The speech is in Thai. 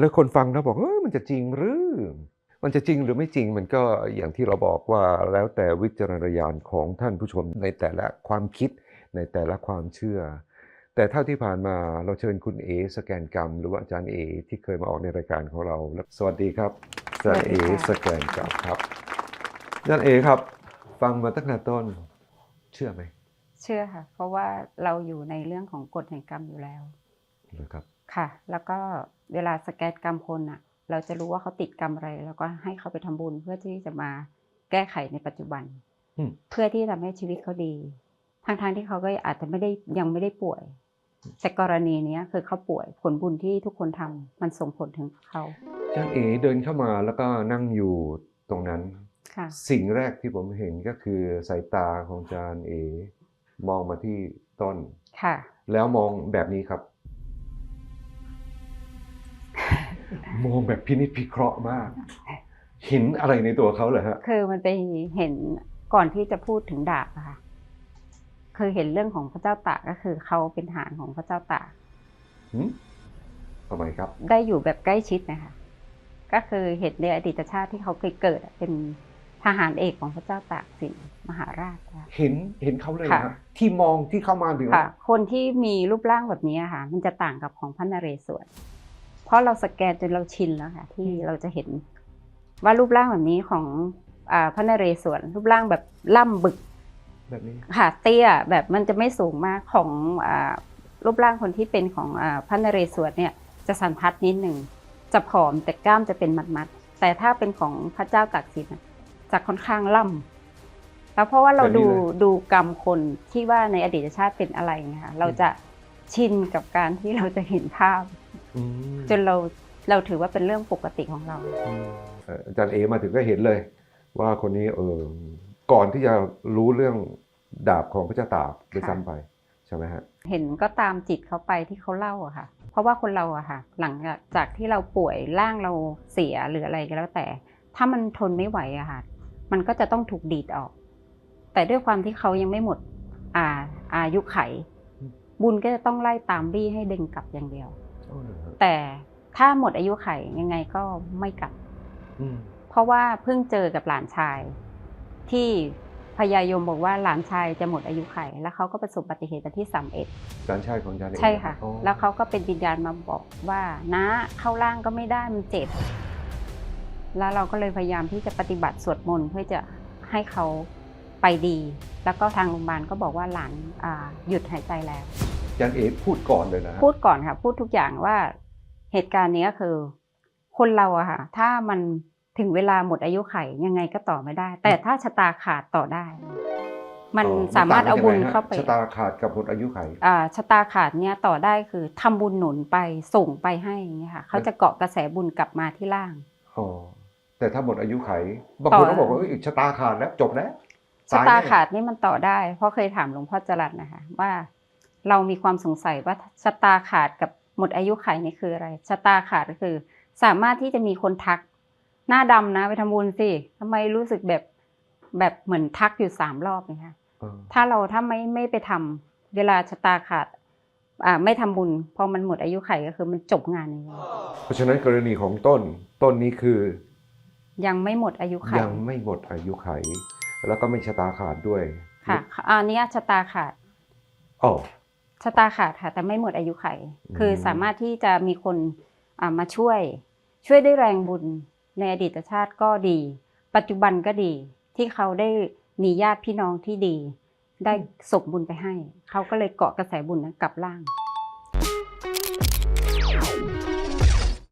แล้วคนฟังแล้วบอกเออมันจะจริงหรือ มันจะจริงหรือไม่จริงมันก็อย่างที่เราบอกว่าแล้วแต่วิจารณญาณของท่านผู้ชมในแต่ละความคิดในแต่ละความเชื่อ แต่เท่าที่ผ่านมาเราเชิญคุณเอสแกนกรรม หรือว่าอาจารย์เอที่เคยมาออกในรายการของเราแล้วสวัสดีครับอาจารย์เอสวัสดีค่ะสแกนกรรมครับอาจารย์เอครับ ฟังมาตั้งแต่ต้นเชื่อไหมเชื่อค่ะ เพราะว่าเราอยู่ในเรื่องของกฎแห่งกรรมอยู่แล้วนะครับ ค่ะ แล้วก็เวลาสแกนกรรมคนอะเราจะรู้ว่าเขาติดกรรมอะไร แล้วก็ให้เขาไปทำบุญเพื่อที่จะมาแก้ไขในปัจจุบันอืมเพื่อที่ทำให้ชีวิตเขาดีทางทางๆที่เขาก็อาจจะไม่ได้ยังไม่ได้ป่วย แต่กรณีเนี้ยคือเขาป่วยผลบุญที่ทุกคนทำมันส่งผลถึงเขาอาจารย์เอเดินเข้ามาแล้วก็นั่งอยู่ตรงนั้นค่ะสิ่งแรกที่ผมเห็นก็คือสายตาของอาจารย์เอมองมาที่ต้นค่ะแล้วมองแบบนี้ครับ มองแบบพินิจพิเคราะห์มาก เห็นอะไรในตัวเขาเหรอฮะ คือมันไปเห็นก่อนที่จะพูดถึงดาบอะค่ะ คือเห็นเรื่องของพระเจ้าตากก็คือเขาเป็นทหารของพระเจ้าตากหืมทำไมครับ ได้อยู่แบบใกล้ชิดนะคะ ก็คือเห็นในอดีตชาติที่เขาเคยเกิดอะเป็นทหารเอกของพระเจ้าตากสินมหาราชนะคะเห็นเห็นเขาเลยค่ะนะที่มองที่เข้ามาถึงค่ะคนที่มีรูปร่างแบบนี้อะค่ะ มันจะต่างกับของพระนเรศวร เพราะเราสแกนจนเราชินแล้วค่ะที่เราจะเห็นว่ารูปร่างแบบนี้ของอ่าพระนเรศวรรูปร่างแบบล่ำบึกแบบนี้ค่ะเตี้ยแบบมันจะไม่สูงมากของอารูปร่างคนที่เป็นของอาพระนเรศวรเนี่ยจะสันทัดนิดหนึ่งจะผอมแต่กล้ามจะเป็นมัดๆแต่ถ้าเป็นของพระเจ้าตากสินน่ะจะค่อนข้างล่ำแล้วเพราะว่าเราดูดูกรรมคนที่ว่าในอดีตชาติเป็นอะไรนะคะเราจะชินกับการที่เราจะเห็นภาพอืม จนเราเราถือว่าเป็นเรื่องปกติของเราอืมเอ่ออาจารย์เอมาถึงก็เห็นเลย ว่าคนนี้เออก่อนที่จะรู้เรื่องดาบของพระเจ้าตากด้วยซ้ำไปใช่ไหมฮะเห็นก็ตามจิตเขาไปที่เขาเล่าอะค่ะ เพราะว่าคนเราอะค่ะ หลังจากที่เราป่วยร่างเราเสียหรืออะไรก็แล้วแต่ ถ้ามันทนไม่ไหวอะค่ะ มันก็จะต้องถูกดีดออก แต่ด้วยความที่เขายังไม่หมดอาอายุไข บุญก็จะต้องไล่ตามบี้ให้ดึงกลับอย่างเดียวอ๋อเหรอฮะ แต่ถ้าหมดอายุไขยังไงก็ไม่กลับอืมเพราะว่าเพิ่งเจอกับหลานชาย ที่พญายมบอกว่าหลานชายจะหมดอายุไข แล้วเขาก็ประสบอุบัติเหตุวันที่สามเอ็ดอาจารย์ชายของอาจารย์เอใช่ค่ะอ๋อแล้วเขาก็เป็นวิญญาณมาบอกว่านะเข้าร่างก็ไม่ได้มันเจ็บ แล้วเราก็เลยพยายามที่จะปฏิบัติสวดมนต์เพื่อจะให้เขาไปดี แล้วก็ทางโรงพยาบาลก็บอกว่าหลานอ่าหยุดหายใจแล้วอา จารย์เอพูดก่อนเลยนะฮะพูดก่อนค่ะ พูดทุกอย่างว่าเหตุการณ์นี้ก็คือ คนเราอะค่ะ ถ้ามันถึงเวลาหมดอายุไขยังไงก็ต่อไม่ได้ แต่ถ้าชะตาขาดต่อได้ มันอ๋อสามารถเอาบุญต่งกันยังไงฮะเข้าไปชะตาขาดกับหมดอายุไขอ่าชะตาขาดเนี่ยต่อได้คือทำบุญหนุนไปส่งไปให้อย่างเงี้ยค่ะเขาจะเกาะกระแสบุญกลับมาที่ล่างอ๋อแต่ถ้าหมดอายุไขบางต่คอนก็บอกว่าเอ้ยชะตาขาดแล้วจบแล้วชะตาแน่ขาดนี่มันต่อได้ เพราะเคยถามหลวงพ่อจรัสนะคะว่า เรามีความสงสัยว่าชะตาขาดกับหมดอายุไขนี่คืออะไรชะตาขาดก็คือ สามารถที่จะมีคนทัก หน้าดำนะไปทำบุญสิทำไมรู้สึกแบบแบบเหมือนทักอยู่สามรอบนะคะเออถ้าเราถ้าไม่ไม่ไปทำเวลาชะตาขาดอ่าไม่ทำบุญพอมันหมดอายุไขก็คือมันจบงานอย่างเงี้ยเพราะฉะนั้นกรณีของต้นต้นนี้คือ ยังไม่หมดอายุไขยังไม่หมดอายุไข แล้วก็ไม่ชะตาขาดด้วยค่ะอันเนี้ยชะตาขาดอ๋อ ชะตาขาดค่ะแต่ไม่หมดอายุไขอืมคือสามารถที่จะมีคนอ่ามาช่วย ช่วยได้วยแรงบุญในอดีตชาติก็ดี ปัจจุบันก็ดี ที่เขาได้มีญาติพี่น้องที่ดี ได้ส่งบุญไปให้ เขาก็เลยเกาะกระแสบุญนั้นกลับล่าง